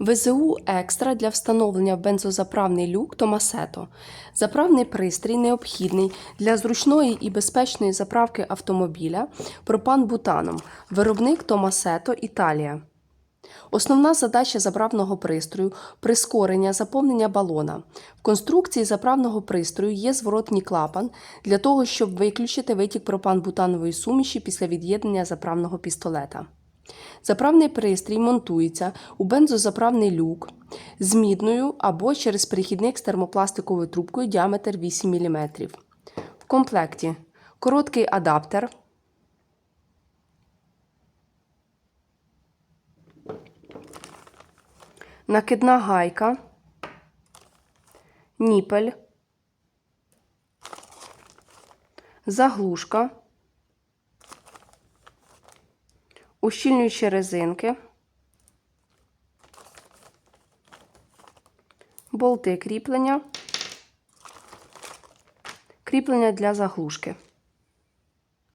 ВЗУ екстра для встановлення в бензозаправний люк Томасето. Заправний пристрій необхідний для зручної і безпечної заправки автомобіля пропан-бутаном. Виробник Томасето Італія. Основна задача заправного пристрою прискорення заповнення балона. В конструкції заправного пристрою є зворотній клапан для того, щоб виключити витік пропан-бутанової суміші після від'єднання заправного пістолета. Заправний пристрій монтується у бензозаправний люк з мідною або через перехідник з термопластиковою трубкою діаметр 8 мм. В комплекті короткий адаптер, накидна гайка, ніпель, заглушка, ущільнюючі резинки, болти кріплення, кріплення для заглушки.